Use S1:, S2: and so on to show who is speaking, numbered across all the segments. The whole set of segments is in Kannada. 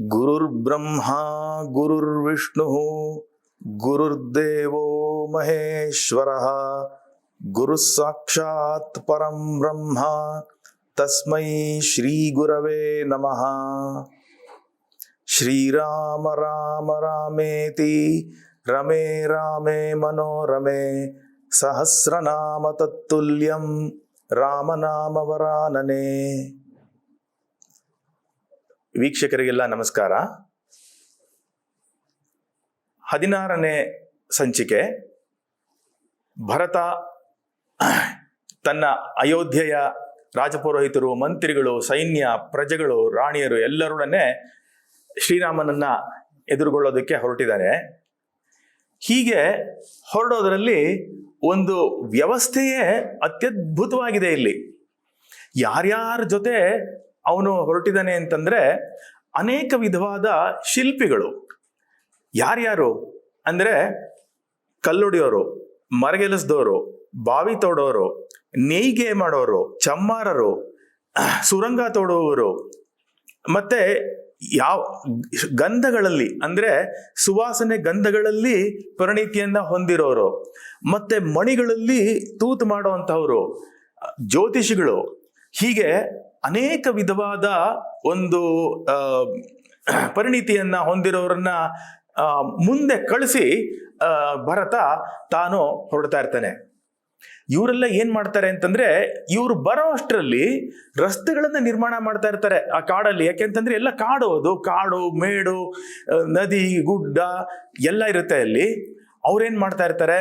S1: గురుర్బ్రహ్మా గురుర్విష్ణు గురుర్దేవో మహేశ్వర గురు సాక్షాత్ పరం బ్రహ్మ తస్మై శ్రీగురవే నమ. శ్రీరామ రామ రామేతి రమే రామే మనోరమే సహస్రనామ రామనామవరాననే ವೀಕ್ಷಕರಿಗೆಲ್ಲ ನಮಸ್ಕಾರ. ಹದಿನಾರನೇ ಸಂಚಿಕೆ. ಭರತ ತನ್ನ ಅಯೋಧ್ಯೆಯ ರಾಜಪುರೋಹಿತರು, ಮಂತ್ರಿಗಳು, ಸೈನ್ಯ, ಪ್ರಜೆಗಳು, ರಾಣಿಯರು ಎಲ್ಲರೊಡನೆ ಶ್ರೀರಾಮನನ್ನ ಎದುರುಗೊಳ್ಳೋದಕ್ಕೆ ಹೊರಟಿದ್ದಾರೆ. ಹೀಗೆ ಹೊರಡೋದರಲ್ಲಿ ಒಂದು ವ್ಯವಸ್ಥೆಯೇ ಅತ್ಯದ್ಭುತವಾಗಿದೆ ಇಲ್ಲಿ. ಯಾರ್ಯಾರ ಜೊತೆ ಅವನು ಹೊರಟಿದ್ದಾನೆ ಅಂತಂದ್ರೆ ಅನೇಕ ವಿಧವಾದ ಶಿಲ್ಪಿಗಳು. ಯಾರ್ಯಾರು? ಅಂದ್ರೆ ಕಲ್ಲೊಡಿಯೋರು ಮರಗೆಲಸದವರು ಬಾವಿ ತೋಡೋರು, ನೇಯ್ಗೆ ಮಾಡೋರು, ಚಮ್ಮಾರರು, ಸುರಂಗ ತೋಡುವವರು. ಮತ್ತೆ ಯಾವ ಗಂಧಗಳಲ್ಲಿ ಅಂದ್ರೆ ಸುವಾಸನೆ ಗಂಧಗಳಲ್ಲಿ ಪರಿಣಿತಿಯನ್ನ ಹೊಂದಿರೋರು. ಮತ್ತೆ ಮಣಿಗಳಲ್ಲಿ ತೂತು ಮಾಡುವಂತಹವರು ಜ್ಯೋತಿಷಿಗಳು. ಹೀಗೆ ಅನೇಕ ವಿಧವಾದ ಒಂದು ಪರಿಣಿತಿಯನ್ನ ಹೊಂದಿರೋರನ್ನ ಮುಂದೆ ಕಳಿಸಿ ಭರತ ತಾನು ಹೊರಡ್ತಾ ಇರ್ತಾನೆ. ಇವರೆಲ್ಲ ಏನ್ ಮಾಡ್ತಾರೆ ಅಂತಂದ್ರೆ, ಇವರು ಬರೋ ಅಷ್ಟರಲ್ಲಿ ರಸ್ತೆಗಳನ್ನ ನಿರ್ಮಾಣ ಮಾಡ್ತಾ ಇರ್ತಾರೆ ಆ ಕಾಡಲ್ಲಿ. ಯಾಕೆಂತಂದ್ರೆ ಎಲ್ಲ ಕಾಡು ಅದು. ಕಾಡು, ಮೇಡು ನದಿ, ಗುಡ್ಡ ಎಲ್ಲ ಇರುತ್ತೆ ಅಲ್ಲಿ. ಅವ್ರೇನ್ ಮಾಡ್ತಾ ಇರ್ತಾರೆ?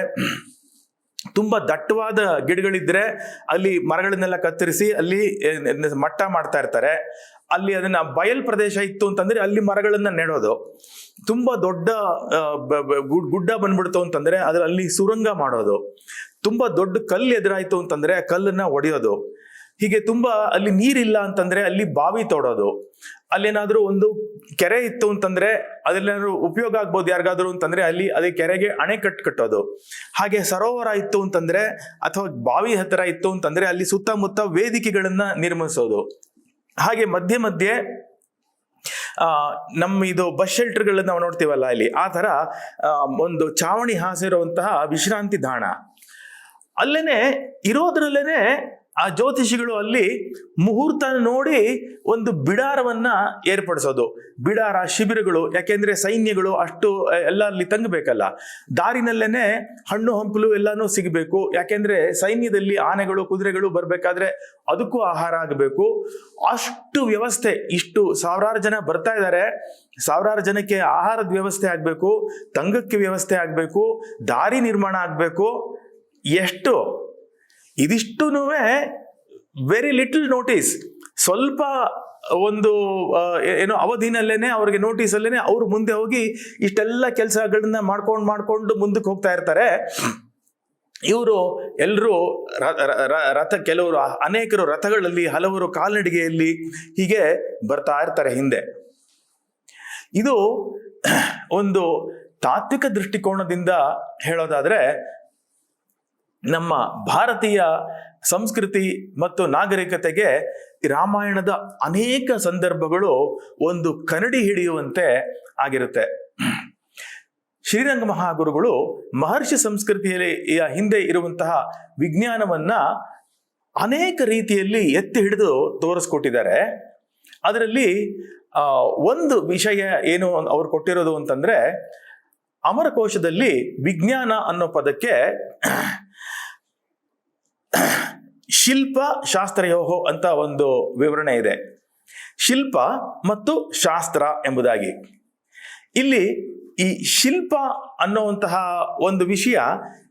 S1: ತುಂಬಾ ದಟ್ಟವಾದ ಗಿಡಗಳಿದ್ರೆ ಅಲ್ಲಿ ಮರಗಳನ್ನೆಲ್ಲ ಕತ್ತರಿಸಿ ಅಲ್ಲಿ ಮಟ್ಟ ಮಾಡ್ತಾ ಇರ್ತಾರೆ. ಅಲ್ಲಿ ಅದನ್ನ ಬಯಲ್ ಪ್ರದೇಶ ಇತ್ತು ಅಂತಂದ್ರೆ ಅಲ್ಲಿ ಮರಗಳನ್ನ ನೆಡೋದು. ತುಂಬಾ ದೊಡ್ಡ ಗುಡ್ಡ ಬಂದ್ಬಿಡ್ತು ಅಂತಂದ್ರೆ ಅದ್ರ ಅಲ್ಲಿ ಸುರಂಗ ಮಾಡೋದು. ತುಂಬಾ ದೊಡ್ಡ ಕಲ್ಲು ಎದುರಾಯ್ತು ಅಂತಂದ್ರೆ ಕಲ್ಲನ್ನ ಒಡೆಯೋದು. ಹೀಗೆ ತುಂಬಾ ಅಲ್ಲಿ ನೀರಿಲ್ಲ ಅಂತಂದ್ರೆ ಅಲ್ಲಿ ಬಾವಿ ತೋಡೋದು. ಅಲ್ಲೇನಾದ್ರೂ ಒಂದು ಕೆರೆ ಇತ್ತು ಅಂತಂದ್ರೆ ಅದ್ರಲ್ಲೇನಾದ್ರು ಉಪಯೋಗ ಆಗ್ಬೋದು ಯಾರಿಗಾದ್ರು ಅಂತಂದ್ರೆ ಅಲ್ಲಿ ಅದೇ ಕೆರೆಗೆ ಅಣೆಕಟ್ಟು ಕಟ್ಟೋದು. ಹಾಗೆ ಸರೋವರ ಇತ್ತು ಅಂತಂದ್ರೆ ಅಥವಾ ಬಾವಿ ಹತ್ತಿರ ಇತ್ತು ಅಂತಂದ್ರೆ ಅಲ್ಲಿ ಸುತ್ತಮುತ್ತ ವೇದಿಕೆಗಳನ್ನ ನಿರ್ಮಿಸೋದು. ಹಾಗೆ ಮಧ್ಯೆ ಮಧ್ಯೆ, ಆ, ನಮ್ಮ ಇದು ಬಸ್ ಶೆಲ್ಟರ್ಗಳನ್ನ ನಾವು ನೋಡ್ತೀವಲ್ಲ ಇಲ್ಲಿ ಆ ತರ ಒಂದು ಚಾವಣಿ ಹಾಸಿರುವಂತಹ ವಿಶ್ರಾಂತಿ ದಾಣ ಅಲ್ಲೇನೆ ಇರೋದ್ರಲ್ಲೇನೆ ಆ ಜ್ಯೋತಿಷಿಗಳು ಅಲ್ಲಿ ಮುಹೂರ್ತ ನೋಡಿ ಒಂದು ಬಿಡಾರವನ್ನ ಏರ್ಪಡಿಸೋದು. ಬಿಡಾರ ಶಿಬಿರಗಳು, ಯಾಕೆಂದ್ರೆ ಸೈನ್ಯಗಳು ಅಷ್ಟು ಎಲ್ಲ ಅಲ್ಲಿ ತಂಗಬೇಕಲ್ಲ. ದಾರಿನಲ್ಲೇನೆ ಹಣ್ಣು, ಹಂಪಲು ಎಲ್ಲಾನು ಸಿಗಬೇಕು. ಯಾಕೆಂದ್ರೆ ಸೈನ್ಯದಲ್ಲಿ ಆನೆಗಳು, ಕುದುರೆಗಳು ಬರಬೇಕಾದ್ರೆ ಅದಕ್ಕೂ ಆಹಾರ ಆಗಬೇಕು. ಅಷ್ಟು ವ್ಯವಸ್ಥೆ, ಇಷ್ಟು ಸಾವಿರಾರು ಜನ ಬರ್ತಾ ಇದ್ದಾರೆ ಸಾವಿರಾರು ಜನಕ್ಕೆ ಆಹಾರದ ವ್ಯವಸ್ಥೆ ಆಗಬೇಕು, ತಂಗಕ್ಕೆ ವ್ಯವಸ್ಥೆ ಆಗಬೇಕು, ದಾರಿ ನಿರ್ಮಾಣ ಆಗಬೇಕು. ಎಷ್ಟು? ಇದಿಷ್ಟು ವೆರಿ ಲಿಟಲ್ ನೋಟಿಸ್ ಸ್ವಲ್ಪ ಒಂದು ಏನೋ ಅವಧಿನಲ್ಲೇನೆ ಅವ್ರಿಗೆ ನೋಟಿಸ್ ಅಲ್ಲೇನೆ ಅವ್ರು ಮುಂದೆ ಹೋಗಿ ಇಷ್ಟೆಲ್ಲ ಕೆಲಸಗಳನ್ನ ಮಾಡ್ಕೊಂಡು ಮಾಡ್ಕೊಂಡು ಮುಂದಕ್ಕೆ ಹೋಗ್ತಾ ಇರ್ತಾರೆ. ಇವರು ಎಲ್ಲರೂ ರಥ, ಕೆಲವರು ಅನೇಕರು ರಥಗಳಲ್ಲಿ ಹಲವರು ಕಾಲ್ನಡಿಗೆಯಲ್ಲಿ ಹೀಗೆ ಬರ್ತಾ ಇರ್ತಾರೆ ಹಿಂದೆ. ಇದು ಒಂದು ತಾತ್ವಿಕ ದೃಷ್ಟಿಕೋನದಿಂದ ಹೇಳೋದಾದ್ರೆ ನಮ್ಮ ಭಾರತೀಯ ಸಂಸ್ಕೃತಿ ಮತ್ತು ನಾಗರಿಕತೆಗೆ ರಾಮಾಯಣದ ಅನೇಕ ಸಂದರ್ಭಗಳು ಒಂದು ಕನ್ನಡಿ ಹಿಡಿಯುವಂತೆ ಆಗಿರುತ್ತೆ. ಶ್ರೀರಂಗ ಮಹಾಗುರುಗಳು ಮಹರ್ಷಿ ಸಂಸ್ಕೃತಿಯಲ್ಲಿ ಹಿಂದೆ ಇರುವಂತಹ ವಿಜ್ಞಾನವನ್ನ ಅನೇಕ ರೀತಿಯಲ್ಲಿ ಎತ್ತಿ ಹಿಡಿದು ತೋರಿಸ್ಕೊಟ್ಟಿದ್ದಾರೆ. ಅದರಲ್ಲಿ ಒಂದು ವಿಷಯ ಏನು ಅವ್ರು ಕೊಟ್ಟಿರೋದು ಅಂತಂದ್ರೆ, ಅಮರಕೋಶದಲ್ಲಿ ವಿಜ್ಞಾನ ಅನ್ನೋ ಪದಕ್ಕೆ ಶಿಲ್ಪ ಶಾಸ್ತ್ರಯೋಹೋ ಅಂತ ಒಂದು ವಿವರಣೆ ಇದೆ. ಶಿಲ್ಪ ಮತ್ತು ಶಾಸ್ತ್ರ ಎಂಬುದಾಗಿ. ಇಲ್ಲಿ ಈ ಶಿಲ್ಪ ಅನ್ನುವಂತಹ ಒಂದು ವಿಷಯ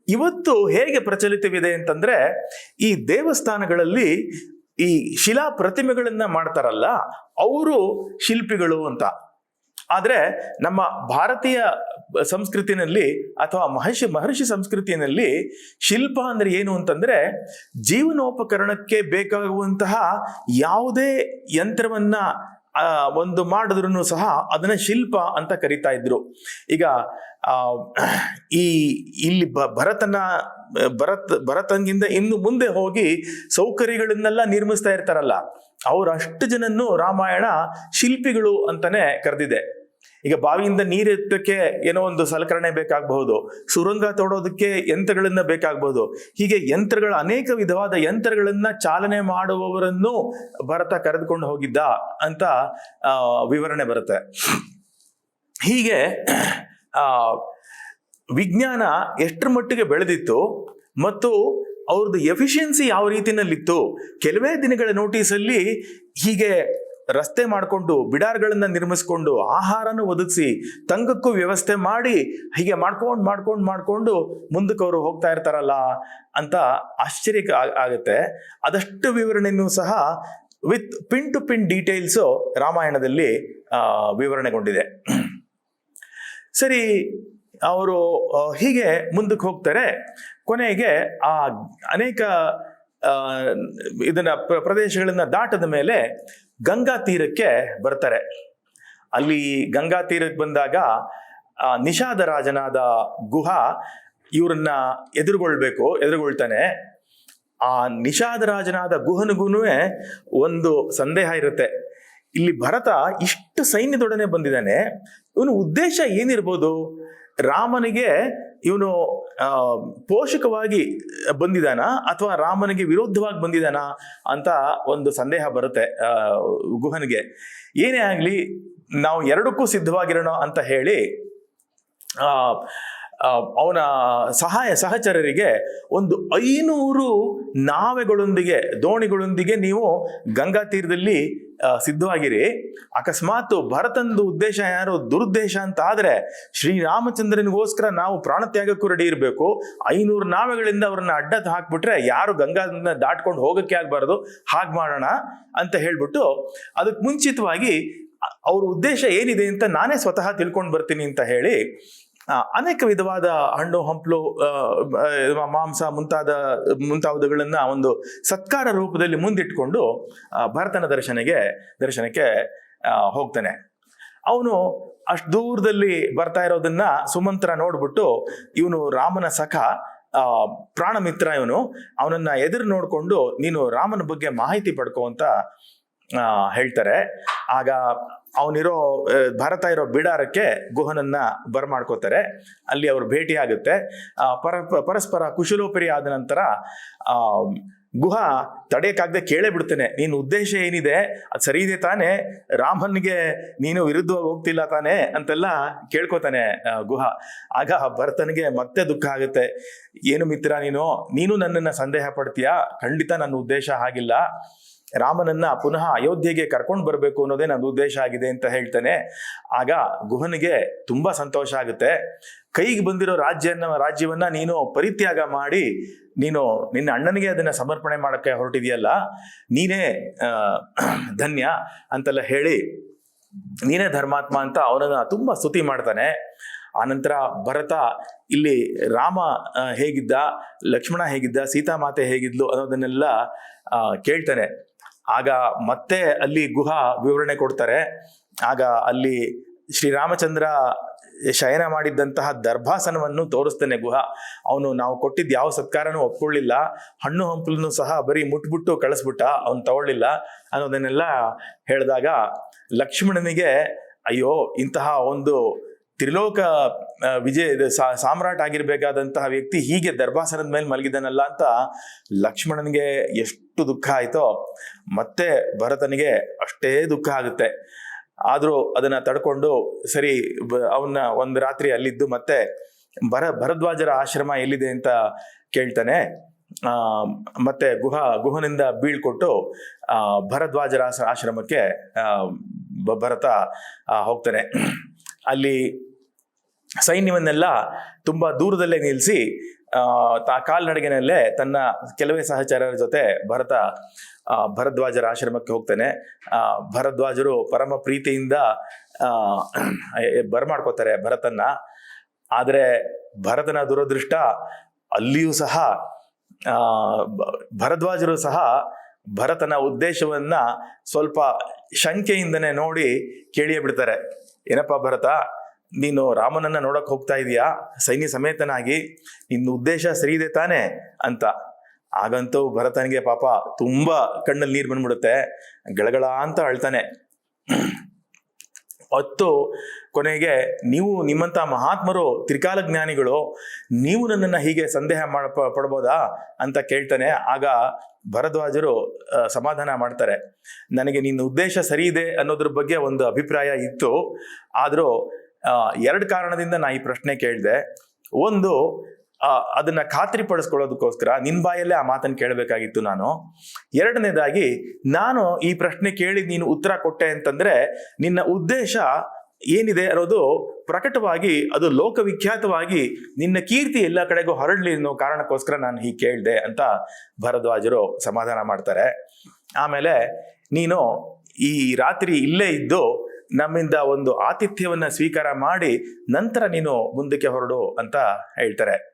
S1: ಇವತ್ತು ಹೇಗೆ ಪ್ರಚಲಿತವಿದೆ ಅಂತಂದ್ರೆ, ಈ ದೇವಸ್ಥಾನಗಳಲ್ಲಿ ಈ ಶಿಲಾ ಪ್ರತಿಮೆಗಳನ್ನ ಮಾಡ್ತಾರಲ್ಲ, ಅವರು ಶಿಲ್ಪಿಗಳು ಅಂತ. ಆದ್ರೆ ನಮ್ಮ ಭಾರತೀಯ ಸಂಸ್ಕೃತಿನಲ್ಲಿ ಅಥವಾ ಮಹರ್ಷಿ ಮಹರ್ಷಿ ಸಂಸ್ಕೃತಿಯಲ್ಲಿ ಶಿಲ್ಪ ಅಂದ್ರೆ ಏನು ಅಂತಂದ್ರೆ ಜೀವನೋಪಕರಣಕ್ಕೆ ಬೇಕಾಗುವಂತಹ ಯಾವುದೇ ಯಂತ್ರವನ್ನ ಒಂದು ಮಾಡಿದ್ರು ಸಹ ಅದನ್ನ ಶಿಲ್ಪ ಅಂತ ಕರಿತಾ ಇದ್ರು. ಈಗ ಈ, ಇಲ್ಲಿ ಭರತನ, ಭರತ್, ಭರತನಿಂದ ಇನ್ನು ಮುಂದೆ ಹೋಗಿ ಸೌಕರ್ಯಗಳನ್ನೆಲ್ಲ ನಿರ್ಮಿಸ್ತಾ ಇರ್ತಾರಲ್ಲ, ಅವ್ರ ಅಷ್ಟು ಜನನ್ನು ರಾಮಾಯಣ ಶಿಲ್ಪಿಗಳು ಅಂತಾನೆ ಕರೆದಿದೆ. ಈಗ ಬಾವಿಯಿಂದ ನೀರೆತ್ತಕ್ಕೆ ಏನೋ ಒಂದು ಸಲಕರಣೆ ಬೇಕಾಗಬಹುದು, ಸುರಂಗ ತೋಡೋದಕ್ಕೆ ಯಂತ್ರಗಳನ್ನ ಬೇಕಾಗಬಹುದು. ಹೀಗೆ ಯಂತ್ರಗಳ ಅನೇಕ ವಿಧವಾದ ಯಂತ್ರಗಳನ್ನ ಚಾಲನೆ ಮಾಡುವವರನ್ನು ಭರತ ಕರೆದುಕೊಂಡು ಹೋಗಿದ್ದ ಅಂತ ವಿವರಣೆ ಬರುತ್ತೆ. ಹೀಗೆ ವಿಜ್ಞಾನ ಎಷ್ಟರ ಮಟ್ಟಿಗೆ ಬೆಳೆದಿತ್ತು ಮತ್ತು ಅವ್ರದ್ದು ಎಫಿಷಿಯನ್ಸಿ ಯಾವ ರೀತಿನಲ್ಲಿತ್ತು ಕೆಲವೇ ದಿನಗಳ ನೋಟಿಸಲ್ಲಿ ಹೀಗೆ ರಸ್ತೆ ಮಾಡಿಕೊಂಡು ಬಿಡಾರ್ಗಳನ್ನು ನಿರ್ಮಿಸ್ಕೊಂಡು ಆಹಾರನ ಒದಗಿಸಿ ತಂಗಕ್ಕೂ ವ್ಯವಸ್ಥೆ ಮಾಡಿ ಹೀಗೆ ಮಾಡ್ಕೊಂಡು ಮಾಡ್ಕೊಂಡು ಮಾಡ್ಕೊಂಡು ಮುಂದಕ್ಕೆ ಅವರು ಹೋಗ್ತಾ ಇರ್ತಾರಲ್ಲ ಅಂತ ಆಶ್ಚರ್ಯ ಆಗುತ್ತೆ. ಅದಷ್ಟು ವಿವರಣೆಯೂ ಸಹ with pin to pin details ರಾಮಾಯಣದಲ್ಲಿ ವಿವರಣೆಗೊಂಡಿದೆ. ಸರಿ, ಅವರು ಹೀಗೆ ಮುಂದಕ್ಕೆ ಹೋಗ್ತಾರೆ. ಕೊನೆಗೆ ಆ ಅನೇಕ ಇದನ್ನ ಪ್ರ- ಪ್ರದೇಶಗಳನ್ನ ದಾಟದ ಮೇಲೆ ಗಂಗಾ ತೀರಕ್ಕೆ ಬರ್ತಾರೆ. ಅಲ್ಲಿ ಗಂಗಾ ತೀರಕ್ಕೆ ಬಂದಾಗ ನಿಷಾದ ರಾಜನಾದ ಗುಹ ಇವರನ್ನ ಎದುರುಗೊಳ್ಬೇಕು, ಎದುರುಗೊಳ್ತಾನೆ. ಆ ನಿಷಾದ ರಾಜನಾದ ಗುಹನಿಗೂ ಒಂದು ಸಂದೇಹ ಇರುತ್ತೆ. ಇಲ್ಲಿ ಭರತ ಇಷ್ಟು ಸೈನ್ಯದೊಡನೆ ಬಂದಿದ್ದಾನೆ. ಇವನು ಉದ್ದೇಶ ಏನಿರ್ಬೋದು? ರಾಮನಿಗೆ ಇವನು ಪೋಷಕವಾಗಿ ಬಂದಿದಾನ ಅಥವಾ ರಾಮನಿಗೆ ವಿರುದ್ಧವಾಗಿ ಬಂದಿದಾನ ಅಂತ ಒಂದು ಸಂದೇಹ ಬರುತ್ತೆ ಗುಹನಿಗೆ. ಏನೇ ಆಗಲಿ, ನಾವು ಎರಡಕ್ಕೂ ಸಿದ್ಧವಾಗಿರೋಣ ಅಂತ ಹೇಳಿ ಅವನ ಸಹಾಯ ಸಹಚರರಿಗೆ ಒಂದು ಐನೂರು ನಾವೆಗಳೊಂದಿಗೆ, ದೋಣಿಗಳೊಂದಿಗೆ ನೀವು ಗಂಗಾ ತೀರದಲ್ಲಿ ಸಿದ್ಧವಾಗಿರಿ. ಅಕಸ್ಮಾತ್ ಭರತಂದು ಉದ್ದೇಶ ಯಾರು? ದುರುದ್ದೇಶ ಅಂತ ಆದ್ರೆ ಶ್ರೀರಾಮಚಂದ್ರನಿಗೋಸ್ಕರ ನಾವು ಪ್ರಾಣತ್ಯಾಗಕ್ಕೂ ರೆಡಿ ಇರಬೇಕು. ಐನೂರು ನಾವೆಗಳಿಂದ ಅವ್ರನ್ನ ಅಡ್ಡದ ಹಾಕ್ಬಿಟ್ರೆ ಯಾರು ಗಂಗಾದನ್ನ ದಾಟ್ಕೊಂಡು ಹೋಗಕ್ಕೆ ಆಗ್ಬಾರ್ದು? ಹಾಗೆ ಮಾಡೋಣ ಅಂತ ಹೇಳ್ಬಿಟ್ಟು ಅದಕ್ಕೆ ಮುಂಚಿತವಾಗಿ ಅವ್ರ ಉದ್ದೇಶ ಏನಿದೆ ಅಂತ ನಾನೇ ಸ್ವತಃ ತಿಳ್ಕೊಂಡು ಬರ್ತೀನಿ ಅಂತ ಹೇಳಿ ಅನೇಕ ವಿಧವಾದ ಹಣ್ಣು ಹಂಪಲು ಮಾಂಸ ಮುಂತಾದ ಮುಂತಾದವುಗಳನ್ನ ಒಂದು ಸತ್ಕಾರ ರೂಪದಲ್ಲಿ ಮುಂದಿಟ್ಕೊಂಡು ಭರತನ ದರ್ಶನಗೆ ದರ್ಶನಕ್ಕೆ ಹೋಗ್ತಾನೆ. ಅವನು ಅಷ್ಟು ದೂರದಲ್ಲಿ ಬರ್ತಾ ಇರೋದನ್ನ ಸುಮಂತ್ರ ನೋಡ್ಬಿಟ್ಟು ಇವನು ರಾಮನ ಸಖ ಆ, ಪ್ರಾಣ ಮಿತ್ರ ಇವನು. ಅವನನ್ನ ಎದುರು ನೋಡಿಕೊಂಡು ನೀನು ರಾಮನ ಬಗ್ಗೆ ಮಾಹಿತಿ ಪಡ್ಕೋ ಅಂತ ಹೇಳ್ತಾರೆ. ಆಗ ಅವನಿರೋ ಭರತ ಇರೋ ಬಿಡಾರಕ್ಕೆ ಗುಹನನ್ನ ಬರಮಾಡ್ಕೋತಾರೆ. ಅಲ್ಲಿ ಅವರು ಭೇಟಿ ಆಗುತ್ತೆ. ಪರ, ಪರಸ್ಪರ ಕುಶಲೋಪರಿ ಆದ ನಂತರ ಗುಹ ತಡೆಯಕ್ಕಾಗದೆ ಕೇಳೇ ಬಿಡ್ತೇನೆ. ನಿನ್ನ ಉದ್ದೇಶ ಏನಿದೆ? ಅದು ಸರಿ ಇದೆ ತಾನೇ? ರಾಮನ್ಗೆ ನೀನು ವಿರುದ್ಧವಾಗಿ ಹೋಗ್ತಿಲ್ಲ ತಾನೇ? ಅಂತೆಲ್ಲ ಕೇಳ್ಕೊತಾನೆ ಗುಹ. ಆಗ ಭರತನಿಗೆ ಮತ್ತೆ ದುಃಖ ಆಗುತ್ತೆ. ಏನು ಮಿತ್ರ ನೀನು? ನೀನು ನನ್ನನ್ನು ಸಂದೇಹ ಪಡ್ತೀಯಾ? ಖಂಡಿತ ನನ್ನ ಉದ್ದೇಶ ಹಾಗಿಲ್ಲ. ರಾಮನನ್ನ ಪುನಃ ಅಯೋಧ್ಯೆಗೆ ಕರ್ಕೊಂಡು ಬರಬೇಕು ಅನ್ನೋದೇ ನನ್ನ ಉದ್ದೇಶ ಆಗಿದೆ ಅಂತ ಹೇಳ್ತಾನೆ. ಆಗ ಗುಹನಿಗೆ ತುಂಬಾ ಸಂತೋಷ ಆಗುತ್ತೆ. ಕೈಗೆ ಬಂದಿರೋ ರಾಜ್ಯನ ರಾಜ್ಯವನ್ನ ನೀನು ಪರಿತ್ಯಾಗ ಮಾಡಿ, ನೀನು, ನಿನ್ನ ಅಣ್ಣನಿಗೆ ಅದನ್ನ ಸಮರ್ಪಣೆ ಮಾಡಕ್ಕೆ ಹೊರಟಿದೆಯಲ್ಲ, ನೀನೇ ಧನ್ಯ ಅಂತೆಲ್ಲ ಹೇಳಿ, ನೀನೇ ಧರ್ಮಾತ್ಮ ಅಂತ ಅವನನ್ನ ತುಂಬಾ ಸ್ತುತಿ ಮಾಡ್ತಾನೆ. ಆನಂತರ ಭರತ ಇಲ್ಲಿ ರಾಮ ಹೇಗಿದ್ದ, ಲಕ್ಷ್ಮಣ ಹೇಗಿದ್ದ, ಸೀತಾಮಾತೆ ಹೇಗಿದ್ಲು ಅನ್ನೋದನ್ನೆಲ್ಲ ಕೇಳ್ತಾನೆ. ಆಗ ಮತ್ತೆ ಅಲ್ಲಿ ಗುಹ ವಿವರಣೆ ಕೊಡ್ತಾರೆ. ಆಗ ಅಲ್ಲಿ ಶ್ರೀರಾಮಚಂದ್ರ ಶಯನ ಮಾಡಿದ್ದಂತಹ ದರ್ಭಾಸನವನ್ನು ತೋರಿಸ್ತಾನೆ ಗುಹ. ಅವನು ನಾವು ಕೊಟ್ಟಿದ್ದ ಯಾವ ಸತ್ಕಾರನೂ ಒಪ್ಕೊಳ್ಳಿಲ್ಲ. ಹಣ್ಣು ಹಂಪಲನ್ನು ಸಹ ಬರೀ ಮುಟ್ಬಿಟ್ಟು ಕಳಿಸ್ಬಿಟ್ಟ. ಅವನು ತಗೊಳ್ಳಿಲ್ಲ. ಅನ್ನೋದನ್ನೆಲ್ಲ ಹೇಳಿದಾಗ ಲಕ್ಷ್ಮಣನಿಗೆ, ಅಯ್ಯೋ, ಇಂತಹ ಒಂದು ತ್ರಿಲೋಕ ವಿಜಯ ಸಾಮ್ರಾಟ್ ಆಗಿರ್ಬೇಕಾದಂತಹ ವ್ಯಕ್ತಿ ಹೀಗೆ ದರ್ಭಾಸನದ ಮೇಲೆ ಮಲಗಿದನಲ್ಲ ಅಂತ ಲಕ್ಷ್ಮಣನಿಗೆ ಎಷ್ಟು ದುಃಖ ಆಯ್ತೋ, ಮತ್ತೆ ಭರತನಿಗೆ ಅಷ್ಟೇ ದುಃಖ ಆಗುತ್ತೆ. ಆದರೂ ಅದನ್ನ ತಡ್ಕೊಂಡು, ಸರಿ ಅವನ್ನ ಒಂದು ರಾತ್ರಿ ಅಲ್ಲಿದ್ದು ಮತ್ತೆ ಭರ, ಭರದ್ವಾಜರ ಆಶ್ರಮ ಎಲ್ಲಿದೆ ಅಂತ ಕೇಳ್ತಾನೆ. ಆ, ಮತ್ತೆ ಗುಹ, ಗುಹನಿಂದ ಬೀಳ್ಕೊಟ್ಟು, ಆ, ಭರದ್ವಾಜರ ಆಶ್ರಮಕ್ಕೆ ಭರತ ಹೋಗ್ತಾನೆ. ಅಲ್ಲಿ ಸೈನ್ಯವನ್ನೆಲ್ಲ ತುಂಬಾ ದೂರದಲ್ಲೇ ನಿಲ್ಲಿಸಿ ತಾ ಕಾಲ್ನಡಿಗೆನಲ್ಲೇ ತನ್ನ ಕೆಲವೇ ಸಹಚರರ ಜೊತೆ ಭರತ ಭರದ್ವಾಜರ ಆಶ್ರಮಕ್ಕೆ ಹೋಗ್ತಾನೆ. ಭರದ್ವಾಜರು ಪರಮ ಪ್ರೀತಿಯಿಂದ ಬರಮಾಡ್ಕೋತಾರೆ ಭರತನ್ನ. ಆದರೆ ಭರತನ ದುರದೃಷ್ಟ ಅಲ್ಲಿಯೂ ಸಹ ಭರದ್ವಾಜರು ಸಹ ಭರತನ ಉದ್ದೇಶವನ್ನ ಸ್ವಲ್ಪ ಶಂಕೆಯಿಂದನೇ ನೋಡಿ ಕೇಳಿಯೇ ಬಿಡ್ತಾರೆ. ಏನಪ್ಪ ಭರತ, ನೀನು ರಾಮನನ್ನ ನೋಡಕ್ ಹೋಗ್ತಾ ಇದೀಯಾ? ಸೈನ್ಯ ಸಮೇತನಾಗಿ, ನಿನ್ನ ಉದ್ದೇಶ ಸರಿ ಇದೆ ತಾನೆ? ಅಂತ. ಹಾಗಂತೂ ಭರತನಿಗೆ ಪಾಪ ತುಂಬಾ ಕಣ್ಣಲ್ಲಿ ನೀರು ಬಂದ್ಬಿಡುತ್ತೆ. ಗಳಗಳ ಅಂತ ಅಳ್ತಾನೆ. ಹೊತ್ತು ಕೊನೆಗೆ ನೀವು ನಿಮ್ಮಂತ ಮಹಾತ್ಮರು ತ್ರಿಕಾಲ ಜ್ಞಾನಿಗಳು ನೀವು ನನ್ನನ್ನು ಹೀಗೆ ಸಂದೇಹ ಮಾಡ ಪಡ್ಬೋದಾ ಅಂತ ಕೇಳ್ತಾನೆ. ಆಗ ಭರದ್ವಾಜರು ಸಮಾಧಾನ ಮಾಡ್ತಾರೆ. ನನಗೆ ನಿನ್ನ ಉದ್ದೇಶ ಸರಿ ಇದೆ ಅನ್ನೋದ್ರ ಬಗ್ಗೆ ಒಂದು ಅಭಿಪ್ರಾಯ ಇತ್ತು. ಆದರೂ ಎರಡು ಕಾರಣದಿಂದ ನಾ ಈ ಪ್ರಶ್ನೆ ಕೇಳಿದೆ. ಒಂದು ಅದನ್ನ ಖಾತ್ರಿ ಪಡಿಸ್ಕೊಳ್ಳೋದಕ್ಕೋಸ್ಕರ ನಿನ್ ಬಾಯಲ್ಲೇ ಆ ಮಾತನ್ನು ಕೇಳಬೇಕಾಗಿತ್ತು ನಾನು. ಎರಡನೇದಾಗಿ, ನಾನು ಈ ಪ್ರಶ್ನೆ ಕೇಳಿ ನೀನು ಉತ್ತರ ಕೊಟ್ಟೆ ಅಂತಂದ್ರೆ, ನಿನ್ನ ಉದ್ದೇಶ ಏನಿದೆ ಅನ್ನೋದು ಪ್ರಕಟವಾಗಿ, ಅದು ಲೋಕವಿಖ್ಯಾತವಾಗಿ ನಿನ್ನ ಕೀರ್ತಿ ಎಲ್ಲ ಕಡೆಗೂ ಹರಡಲಿ ಅನ್ನೋ ಕಾರಣಕ್ಕೋಸ್ಕರ ನಾನು ಹೀಗೆ ಕೇಳಿದೆ ಅಂತ ಭರದ್ವಾಜರು ಸಮಾಧಾನ ಮಾಡ್ತಾರೆ. ಆಮೇಲೆ, ನೀನು ಈ ರಾತ್ರಿ ಇಲ್ಲೇ ಇದ್ದು ನಮ್ಮಿಂದ ಒಂದು ಆತಿಥ್ಯವನ್ನ ಸ್ವೀಕಾರ ಮಾಡಿ ನಂತರ ನೀನು ಮುಂದಕ್ಕೆ ಹೊರಡು ಅಂತ ಹೇಳ್ತಾರೆ.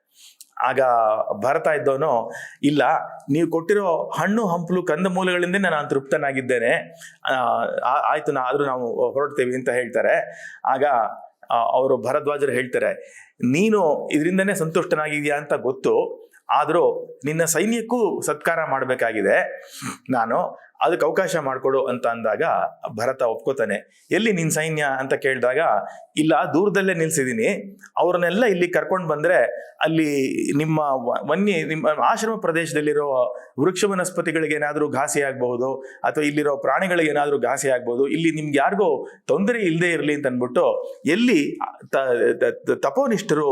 S1: ಆಗ ಭರತ ಇದ್ದವನು, ಇಲ್ಲ, ನೀವು ಕೊಟ್ಟಿರೋ ಹಣ್ಣು, ಹಂಪಲು ಕಂದಮೂಲಗಳಿಂದ ನಾನು ತೃಪ್ತನಾಗಿದ್ದೇನೆ. ಆಯ್ತು, ನಾ, ಆದ್ರೂ ನಾವು ಹೊರಡ್ತೇವೆ, ಅಂತ ಹೇಳ್ತಾರೆ. ಆಗ ಅವರು ಭರದ್ವಾಜರು ಹೇಳ್ತಾರೆ, ನೀನು ಇದರಿಂದನೇ ಸಂತುಷ್ಟನಾಗಿದೆಯಾ ಅಂತ ಗೊತ್ತು, ಆದರೂ ನಿನ್ನ ಸೈನ್ಯಕ್ಕೂ ಸತ್ಕಾರ ಮಾಡಬೇಕಾಗಿದೆ. ನಾನು ಅದಕ್ಕೆ ಅವಕಾಶ ಮಾಡಿಕೊಡು, ಅಂತ ಅಂದಾಗ ಭರತ ಒಪ್ಕೋತಾನೆ, ಎಲ್ಲಿ ನಿನ್ನ ಸೈನ್ಯ? ಅಂತ ಕೇಳಿದಾಗ ಇಲ್ಲ, ದೂರದಲ್ಲೇ ನಿಲ್ಸಿದ್ದೀನಿ ಅವ್ರನ್ನೆಲ್ಲ ಇಲ್ಲಿ ಕರ್ಕೊಂಡು ಬಂದರೆ ಅಲ್ಲಿ ನಿಮ್ಮ ವನ್ಯ, ನಿಮ್ಮ ಆಶ್ರಮ ಪ್ರದೇಶದಲ್ಲಿರೋ ವೃಕ್ಷ ವನಸ್ಪತಿಗಳಿಗೆ ಏನಾದರೂ ಘಾಸಿ ಆಗಬಹುದು, ಅಥವಾ ಇಲ್ಲಿರೋ ಪ್ರಾಣಿಗಳಿಗೆ ಏನಾದರೂ ಘಾಸಿ ಆಗ್ಬೋದು ಇಲ್ಲಿ ನಿಮ್ಗೆ ಯಾರಿಗೂ ತೊಂದರೆ ಇಲ್ಲದೆ ಇರಲಿ ಅಂತ ಅಂದ್ಬಿಟ್ಟು ಎಲ್ಲಿ ತಪೋನಿಷ್ಠರು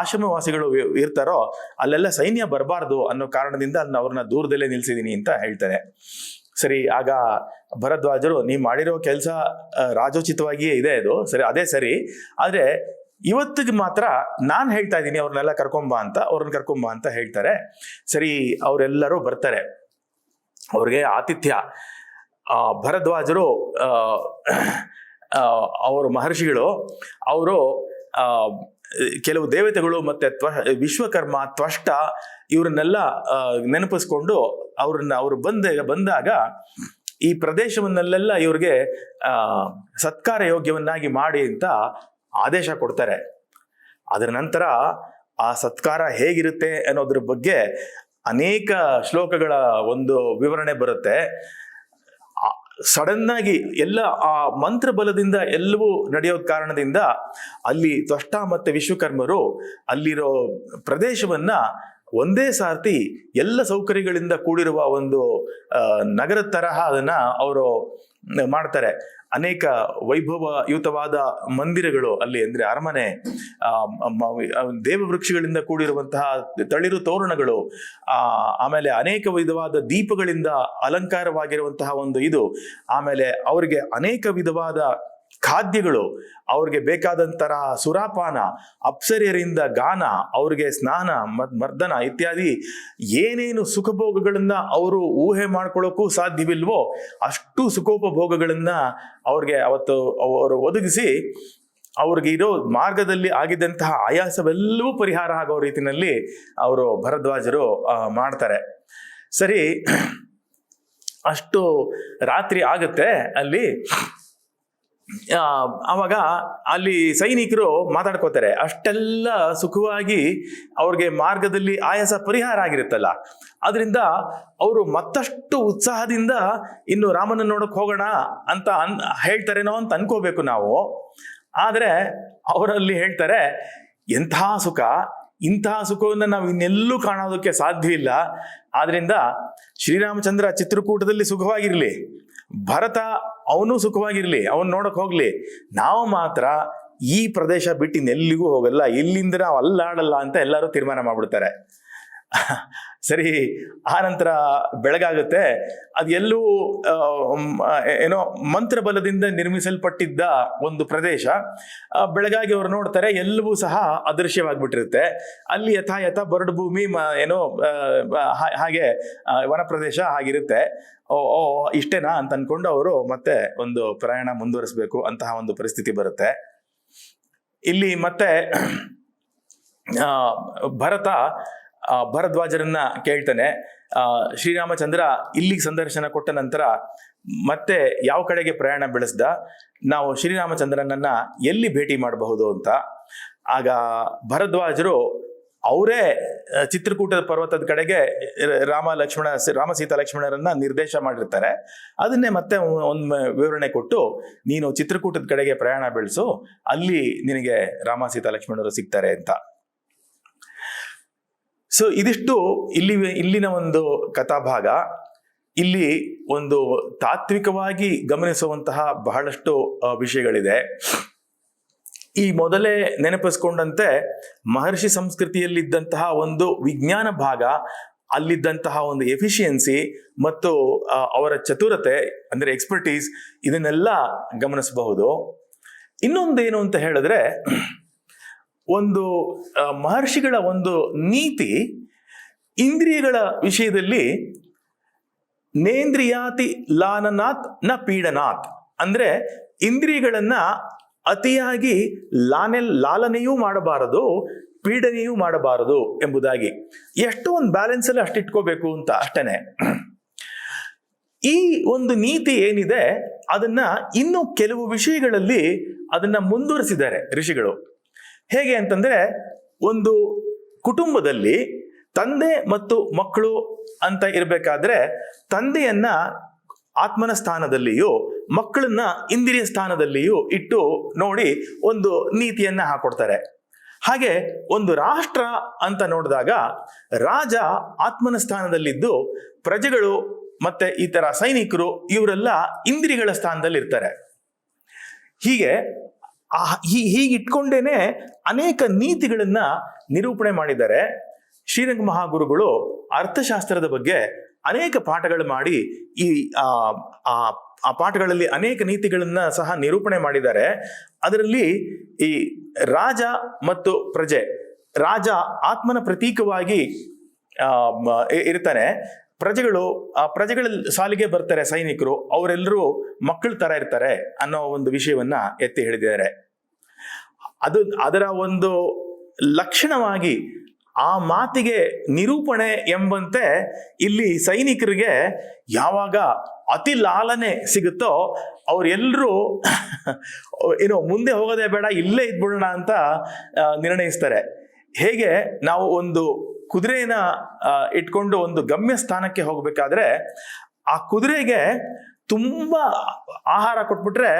S1: ಆಶ್ರಮವಾಸಿಗಳು ಇರ್ತಾರೋ ಅಲ್ಲೆಲ್ಲ ಸೈನ್ಯ ಬರಬಾರ್ದು ಅನ್ನೋ ಕಾರಣದಿಂದ ಅಲ್ಲಿ ಅವ್ರನ್ನ ದೂರದಲ್ಲೇ ನಿಲ್ಸಿದ್ದೀನಿ ಅಂತ ಹೇಳ್ತಾರೆ ಸರಿ, ಆಗ ಭರದ್ವಾಜರು, ನೀವು ಮಾಡಿರೋ ಕೆಲಸ ರಾಜೋಚಿತವಾಗಿಯೇ ಇದೆ ಅದು. ಸರಿ, ಅದೇ ಸರಿ. ಆದರೆ ಇವತ್ತಿಗೆ ಮಾತ್ರ ನಾನು ಹೇಳ್ತಾ ಇದ್ದೀನಿ, ಅವ್ರನ್ನೆಲ್ಲ ಕರ್ಕೊಂಬ ಅಂತ, ಅವ್ರನ್ನ ಕರ್ಕೊಂಬ ಅಂತ ಹೇಳ್ತಾರೆ. ಸರಿ, ಅವರೆಲ್ಲರೂ ಬರ್ತಾರೆ. ಅವ್ರಿಗೆ ಆತಿಥ್ಯ. ಭರದ್ವಾಜರು ಅವರು ಮಹರ್ಷಿಗಳು, ಅವರು ಕೆಲವು ದೇವತೆಗಳು ಮತ್ತೆ ತ್ವ, ವಿಶ್ವಕರ್ಮ, ತ್ವಷ್ಟ ಇವ್ರನ್ನೆಲ್ಲ ನೆನಪಿಸ್ಕೊಂಡು ಅವ್ರನ್ನ, ಅವರು ಬಂದ, ಬಂದಾಗ ಈ ಪ್ರದೇಶವನ್ನಲ್ಲೆಲ್ಲ ಇವ್ರಿಗೆ ಸತ್ಕಾರ ಯೋಗ್ಯವನ್ನಾಗಿ ಮಾಡಿ ಅಂತ ಆದೇಶ ಕೊಡ್ತಾರೆ. ಅದರ ನಂತರ ಆ ಸತ್ಕಾರ ಹೇಗಿರುತ್ತೆ ಅನ್ನೋದ್ರ ಬಗ್ಗೆ ಅನೇಕ ಶ್ಲೋಕಗಳ ಒಂದು ವಿವರಣೆ ಬರುತ್ತೆ. ಸಡನ್ ಆಗಿ ಎಲ್ಲ, ಆ ಮಂತ್ರ ಬಲದಿಂದ ಎಲ್ಲವೂ ನಡೆಯೋದ್ ಕಾರಣದಿಂದ ಅಲ್ಲಿ ತ್ವಷ್ಟ ಮತ್ತೆ ವಿಶ್ವಕರ್ಮರು ಅಲ್ಲಿರೋ ಪ್ರದೇಶವನ್ನ ಒಂದೇ ಸಾರ್ತಿ ಎಲ್ಲ ಸೌಕರ್ಯಗಳಿಂದ ಕೂಡಿರುವ ಒಂದು ನಗರ ನಗರದ ತರಹ ಅದನ್ನ ಅವರು ಮಾಡ್ತಾರೆ. ಅನೇಕ ವೈಭವಯುತವಾದ ಮಂದಿರಗಳು ಅಲ್ಲಿ ಅಂದ್ರೆ ಅರಮನೆ ಆ, ವೃಕ್ಷಗಳಿಂದ ಕೂಡಿರುವಂತಹ ತಳಿರು ತೋರಣಗಳು ಆಮೇಲೆ ಅನೇಕ ವಿಧವಾದ ದೀಪಗಳಿಂದ ಅಲಂಕಾರವಾಗಿರುವಂತಹ ಒಂದು ಇದು. ಆಮೇಲೆ ಅವರಿಗೆ ಅನೇಕ ವಿಧವಾದ ಖಾದ್ಯಗಳು, ಅವ್ರಿಗೆ ಬೇಕಾದಂತರ ಸುರಾಪಾನ, ಅಪ್ಸರ್ಯರಿಂದ ಗಾನ, ಅವ್ರಿಗೆ ಸ್ನಾನ ಮರ್ದನ ಇತ್ಯಾದಿ ಏನೇನು ಸುಖಭೋಗಗಳನ್ನ ಅವರು ಊಹೆ ಮಾಡ್ಕೊಳ್ಳೋಕ್ಕೂ ಸಾಧ್ಯವಿಲ್ವೋ ಅಷ್ಟು ಸುಖೋಪಭೋಗಗಳನ್ನ ಅವ್ರಿಗೆ ಅವತ್ತು ಅವರು ಒದಗಿಸಿ ಅವ್ರಿಗೆ ಇರೋ ಮಾರ್ಗದಲ್ಲಿ ಆಗಿದ್ದಂತಹ ಆಯಾಸವೆಲ್ಲವೂ ಪರಿಹಾರ ಆಗೋ ರೀತಿನಲ್ಲಿ ಅವರು ಭರದ್ವಾಜರು ಮಾಡ್ತಾರೆ. ಸರಿ, ಅಷ್ಟು ರಾತ್ರಿ ಆಗುತ್ತೆ ಅಲ್ಲಿ ಆ, ಅವಾಗ ಅಲ್ಲಿ ಸೈನಿಕರು ಮಾತಾಡ್ಕೋತಾರೆ ಅಷ್ಟೆಲ್ಲ ಸುಖವಾಗಿ ಅವ್ರಿಗೆ ಮಾರ್ಗದಲ್ಲಿ ಆಯಾಸ ಪರಿಹಾರ ಆಗಿರುತ್ತಲ್ಲ. ಅದರಿಂದ ಅವರು ಮತ್ತಷ್ಟು ಉತ್ಸಾಹದಿಂದ ಇನ್ನು ರಾಮನ ನೋಡಕ್ ಹೋಗೋಣ ಅಂತ ಅನ್ ಹೇಳ್ತಾರೇನೋ ಅಂತ ಅನ್ಕೋಬೇಕು ನಾವು. ಆದರೆ ಅವರಲ್ಲಿ ಹೇಳ್ತಾರೆ ಎಂಥ ಸುಖ ಇಂತಹ ಸುಖವನ್ನು ನಾವು ಇನ್ನೆಲ್ಲೂ ಕಾಣೋದಕ್ಕೆ ಸಾಧ್ಯ ಇಲ್ಲ. ಆದ್ರಿಂದ ಶ್ರೀರಾಮಚಂದ್ರ ಚಿತ್ರಕೂಟದಲ್ಲಿ ಸುಖವಾಗಿರಲಿ, ಭರತ ಅವನು ಸುಖವಾಗಿರಲಿ, ಅವನ್ ನೋಡಕ್ ಹೋಗ್ಲಿ. ನಾವು ಮಾತ್ರ ಈ ಪ್ರದೇಶ ಬಿಟ್ಟು ಇನ್ನೆಲ್ಲಿಗೂ ಹೋಗಲ್ಲ, ಇಲ್ಲಿಂದ ನಾವು ಅಲ್ಲಾಡಲ್ಲ ಅಂತ ಎಲ್ಲರೂ ತೀರ್ಮಾನ ಮಾಡ್ಬಿಡ್ತಾರೆ. ಸರಿ, ಆ ನಂತರ ಬೆಳಗಾಗುತ್ತೆ. ಅದು ಎಲ್ಲೂ ಏನೋ ಮಂತ್ರಬಲದಿಂದ ನಿರ್ಮಿಸಲ್ಪಟ್ಟಿದ್ದ ಒಂದು ಪ್ರದೇಶ. ಬೆಳಗಾಗಿ ಅವರು ನೋಡ್ತಾರೆ, ಎಲ್ಲವೂ ಸಹ ಅದೃಶ್ಯವಾಗ್ಬಿಟ್ಟಿರುತ್ತೆ. ಅಲ್ಲಿ ಯಥಾಯಥ ಬರಡು ಭೂಮಿ ಏನೋ ಹಾಗೆ ವನ ಪ್ರದೇಶ ಹಾಗಿರುತ್ತೆ. ಓ ಓ, ಇಷ್ಟೇನಾ ಅಂತ ಅನ್ಕೊಂಡು ಅವರು ಮತ್ತೆ ಒಂದು ಪ್ರಯಾಣ ಮುಂದುವರಿಸಬೇಕು ಅಂತಹ ಒಂದು ಪರಿಸ್ಥಿತಿ ಬರುತ್ತೆ. ಇಲ್ಲಿ ಮತ್ತೆ ಭರತ ಭರದ್ವಾಜರನ್ನ ಕೇಳ್ತಾನೆ. ಶ್ರೀರಾಮಚಂದ್ರ ಇಲ್ಲಿಗೆ ಸಂದರ್ಶನ ಕೊಟ್ಟ ನಂತರ ಮತ್ತೆ ಯಾವ ಕಡೆಗೆ ಪ್ರಯಾಣ ಬೆಳೆಸ್ದ? ನಾವು ಶ್ರೀರಾಮಚಂದ್ರನನ್ನ ಎಲ್ಲಿ ಭೇಟಿ ಮಾಡಬಹುದು ಅಂತ. ಆಗ ಭರದ್ವಾಜರು ಅವರೇ ಚಿತ್ರಕೂಟದ ಪರ್ವತದ ಕಡೆಗೆ ರಾಮ ಲಕ್ಷ್ಮಣ, ರಾಮ ಸೀತಾ ಲಕ್ಷ್ಮಣರನ್ನ ನಿರ್ದೇಶ ಮಾಡಿರ್ತಾರೆ. ಅದನ್ನೇ ಮತ್ತೆ ಒಂದು ವಿವರಣೆ ಕೊಟ್ಟು ನೀನು ಚಿತ್ರಕೂಟದ ಕಡೆಗೆ ಪ್ರಯಾಣ ಬೆಳೆಸು, ಅಲ್ಲಿ ನಿನಗೆ ರಾಮ ಸೀತಾ ಲಕ್ಷ್ಮಣರು ಸಿಗ್ತಾರೆ ಅಂತ. ಸೊ ಇದಿಷ್ಟು ಇಲ್ಲಿ, ಇಲ್ಲಿನ ಒಂದು ಕಥಾಭಾಗ. ಇಲ್ಲಿ ಒಂದು ತಾತ್ವಿಕವಾಗಿ ಗಮನಿಸುವಂತಹ ಬಹಳಷ್ಟು ವಿಷಯಗಳಿದೆ. ಈ ಮೊದಲೇ ನೆನಪಿಸ್ಕೊಂಡಂತೆ ಮಹರ್ಷಿ ಸಂಸ್ಕೃತಿಯಲ್ಲಿದ್ದಂತಹ ಒಂದು ವಿಜ್ಞಾನ ಭಾಗ, ಅಲ್ಲಿದ್ದಂತಹ ಒಂದು ಎಫಿಷಿಯನ್ಸಿ ಮತ್ತು ಅವರ ಚತುರತೆ, ಅಂದರೆ ಎಕ್ಸ್ಪರ್ಟೀಸ್ ಇದನ್ನೆಲ್ಲ ಗಮನಿಸಬಹುದು. ಇನ್ನೊಂದೇನು ಅಂತ ಹೇಳಿದ್ರೆ ಒಂದು ಮಹರ್ಷಿಗಳ ಒಂದು ನೀತಿ ಇಂದ್ರಿಯಗಳ ವಿಷಯದಲ್ಲಿ ನೇಂದ್ರಿಯಾತಿ ಲಾನನಾಥ್ನ ಪೀಡನಾಥ್ ಅಂದ್ರೆ ಇಂದ್ರಿಯಗಳನ್ನ ಅತಿಯಾಗಿ ಲಾನೆ ಲಾಲನೆಯೂ ಮಾಡಬಾರದು, ಪೀಡನೆಯೂ ಮಾಡಬಾರದು ಎಂಬುದಾಗಿ. ಎಷ್ಟು ಒಂದು ಬ್ಯಾಲೆನ್ಸ್ ಅಲ್ಲಿ ಅಷ್ಟು ಇಟ್ಕೋಬೇಕು ಅಂತ ಅಷ್ಟೇನೆ. ಈ ಒಂದು ನೀತಿ ಏನಿದೆ, ಅದನ್ನ ಇನ್ನು ಕೆಲವು ವಿಷಯಗಳಲ್ಲಿ ಅದನ್ನ ಮುಂದುವರಿಸಿದ್ದಾರೆ ಋಷಿಗಳು. ಹೇಗೆ ಅಂತಂದ್ರೆ ಒಂದು ಕುಟುಂಬದಲ್ಲಿ ತಂದೆ ಮತ್ತು ಮಕ್ಕಳು ಅಂತ ಇರಬೇಕಾದ್ರೆ ತಂದೆಯನ್ನ ಆತ್ಮನ ಸ್ಥಾನದಲ್ಲಿಯೂ ಮಕ್ಕಳನ್ನ ಇಂದ್ರಿಯ ಸ್ಥಾನದಲ್ಲಿಯೂ ಇಟ್ಟು ನೋಡಿ ಒಂದು ನೀತಿಯನ್ನ ಹಾಕೊಡ್ತಾರೆ. ಹಾಗೆ ಒಂದು ರಾಷ್ಟ್ರ ಅಂತ ನೋಡಿದಾಗ ರಾಜ ಆತ್ಮನ ಸ್ಥಾನದಲ್ಲಿದ್ದು ಪ್ರಜೆಗಳು ಮತ್ತೆ ಈ ತರ ಸೈನಿಕರು ಇವರೆಲ್ಲ ಇಂದ್ರಿಯಗಳ ಸ್ಥಾನದಲ್ಲಿ ಇರ್ತಾರೆ ಹೀಗೆ ಆ- ಹೀ- ಇಟ್ಕೊಂಡೇನೆ ಅನೇಕ ನೀತಿಗಳನ್ನ ನಿರೂಪಣೆ ಮಾಡಿದ್ದಾರೆ. ಶ್ರೀರಂಗ ಮಹಾಗುರುಗಳು ಅರ್ಥಶಾಸ್ತ್ರದ ಬಗ್ಗೆ ಅನೇಕ ಪಾಠಗಳು ಮಾಡಿ ಈ ಆ ಪಾಠಗಳಲ್ಲಿ ಅನೇಕ ನೀತಿಗಳನ್ನ ಸಹ ನಿರೂಪಣೆ ಮಾಡಿದ್ದಾರೆ. ಅದರಲ್ಲಿ ಈ ರಾಜ ಮತ್ತು ಪ್ರಜೆ, ರಾಜ ಆತ್ಮನ ಪ್ರತೀಕವಾಗಿ ಇರ್ತಾನೆ ಪ್ರಜೆಗಳು, ಆ ಪ್ರಜೆಗಳ ಸಾಲಿಗೆ ಬರ್ತಾರೆ ಸೈನಿಕರು ಅವರೆಲ್ಲರೂ ಮಕ್ಕಳ ತರ ಇರ್ತಾರೆ ಅನ್ನೋ ಒಂದು ವಿಷಯವನ್ನ ಎತ್ತಿ ಹೇಳಿದ್ದಾರೆ. ಅದು ಅದರ ಒಂದು ಲಕ್ಷಣವಾಗಿ ಆ ಮಾತಿಗೆ ನಿರೂಪಣೆ ಎಂಬಂತೆ ಇಲ್ಲಿ ಸೈನಿಕರಿಗೆ ಯಾವಾಗ ಅತಿ ಲಾಲನೆ ಸಿಗುತ್ತೋ ಅವರೆಲ್ಲರೂ ಏನೋ ಮುಂದೆ ಹೋಗೋದೇ ಬೇಡ, ಇಲ್ಲೇ ಇದ್ಬಿಡೋಣ ಅಂತ ನಿರ್ಣಯಿಸ್ತಾರೆ. ಹೇಗೆ ನಾವು ಒಂದು ಕುದುರೆನ ಇಟ್ಕೊಂಡು ಒಂದು ಗಮ್ಯ ಸ್ಥಾನಕ್ಕೆ ಹೋಗಬೇಕಾದ್ರೆ ಆ ಕುದುರೆಗೆ ತುಂಬಾ ಆಹಾರ ಕೊಟ್ಬಿಟ್ರೆ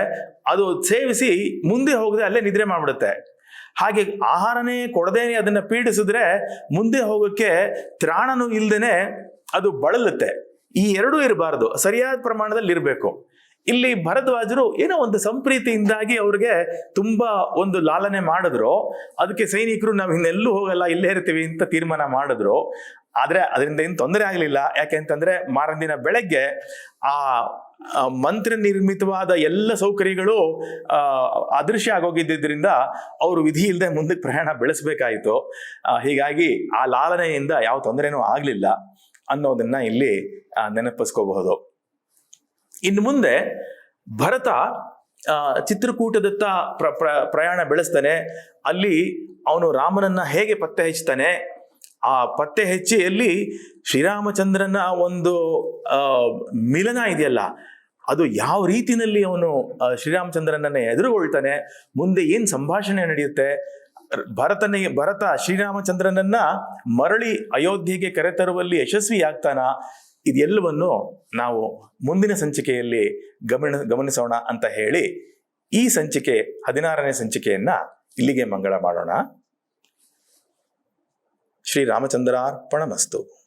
S1: ಅದು ಸೇವಿಸಿ ಮುಂದೆ ಹೋಗದೆ ಅಲ್ಲೇ ನಿದ್ರೆ ಮಾಡಿಬಿಡುತ್ತೆ. ಹಾಗೆ ಆಹಾರನೇ ಕೊಡದೇನೆ ಅದನ್ನ ಪೀಡಿಸಿದ್ರೆ ಮುಂದೆ ಹೋಗೋಕ್ಕೆ ತ್ರಾಣನೂ ಇಲ್ಲದೇನೆ ಅದು ಬಳಲುತ್ತೆ. ಈ ಎರಡೂ ಇರಬಾರದು, ಸರಿಯಾದ ಪ್ರಮಾಣದಲ್ಲಿ ಇರಬೇಕು ಇಲ್ಲಿ ಭರದ್ವಾಜರು ಏನೋ ಒಂದು ಸಂಪ್ರೀತಿಯಿಂದಾಗಿ ಅವ್ರಿಗೆ ತುಂಬಾ ಒಂದು ಲಾಲನೆ ಮಾಡಿದ್ರು. ಅದಕ್ಕೆ ಸೈನಿಕರು ನಾವು ಇನ್ನೆಲ್ಲೂ ಹೋಗಲ್ಲ, ಇಲ್ಲೇ ಇರ್ತೀವಿ ಅಂತ ತೀರ್ಮಾನ ಮಾಡಿದ್ರು. ಆದ್ರೆ ಅದರಿಂದ ಏನು ತೊಂದರೆ ಆಗಲಿಲ್ಲ. ಯಾಕೆ ಅಂತಂದ್ರೆ ಮಾರಂದಿನ ಬೆಳಗ್ಗೆ ಆ ಮಂತ್ರ ನಿರ್ಮಿತವಾದ ಎಲ್ಲ ಸೌಕರ್ಯಗಳು ಅದೃಶ್ಯ ಆಗೋಗಿದ್ದರಿಂದ ಅವರು ವಿಧಿ ಇಲ್ಲದೆ ಮುಂದಕ್ಕೆ ಪ್ರಯಾಣ ಬೆಳೆಸಬೇಕಾಯಿತು. ಹೀಗಾಗಿ ಆ ಲಾಲನೆಯಿಂದ ಯಾವ ತೊಂದರೆನೂ ಆಗಲಿಲ್ಲ ಅನ್ನೋದನ್ನ ಇಲ್ಲಿ ನೆನಪಿಸ್ಕೋಬಹುದು. ಇನ್ನು ಮುಂದೆ ಭರತ ಚಿತ್ರಕೂಟದತ್ತ ಪ್ರ, ಪ್ರ- ಪ್ರಯಾಣ ಬೆಳೆಸ್ತಾನೆ. ಅಲ್ಲಿ ಅವನು ರಾಮನನ್ನ ಹೇಗೆ ಪತ್ತೆ ಹಚ್ತಾನೆ? ಆ ಪತ್ತೆ ಹೆಚ್ಚಿಯಲ್ಲಿ ಶ್ರೀರಾಮಚಂದ್ರನ ಒಂದು ಮಿಲನ ಇದೆಯಲ್ಲ, ಅದು ಯಾವ ರೀತಿಯಲ್ಲಿ ಅವನು ಶ್ರೀರಾಮಚಂದ್ರನನ್ನ ಎದುರುಗೊಳ್ತಾನೆ? ಮುಂದೆ ಏನು ಸಂಭಾಷಣೆ ನಡೆಯುತ್ತೆ? ಭರತನಿಗೆ ಭರತ ಶ್ರೀರಾಮಚಂದ್ರನನ್ನ ಮರಳಿ ಅಯೋಧ್ಯೆಗೆ ಕರೆತರುವಲ್ಲಿ ಯಶಸ್ವಿ ಆಗ್ತಾನ ಇದೆಲ್ಲವನ್ನು ನಾವು ಮುಂದಿನ ಸಂಚಿಕೆಯಲ್ಲಿ ಗಮನ, ಗಮನಿಸೋಣ ಅಂತ ಹೇಳಿ ಈ ಸಂಚಿಕೆ, ಹದಿನಾರನೇ ಸಂಚಿಕೆಯನ್ನ ಇಲ್ಲಿಗೆ ಮಂಗಳ ಮಾಡೋಣ. ಶ್ರೀರಾಮಚಂದ್ರಾರ್ಪಣಮಸ್ತು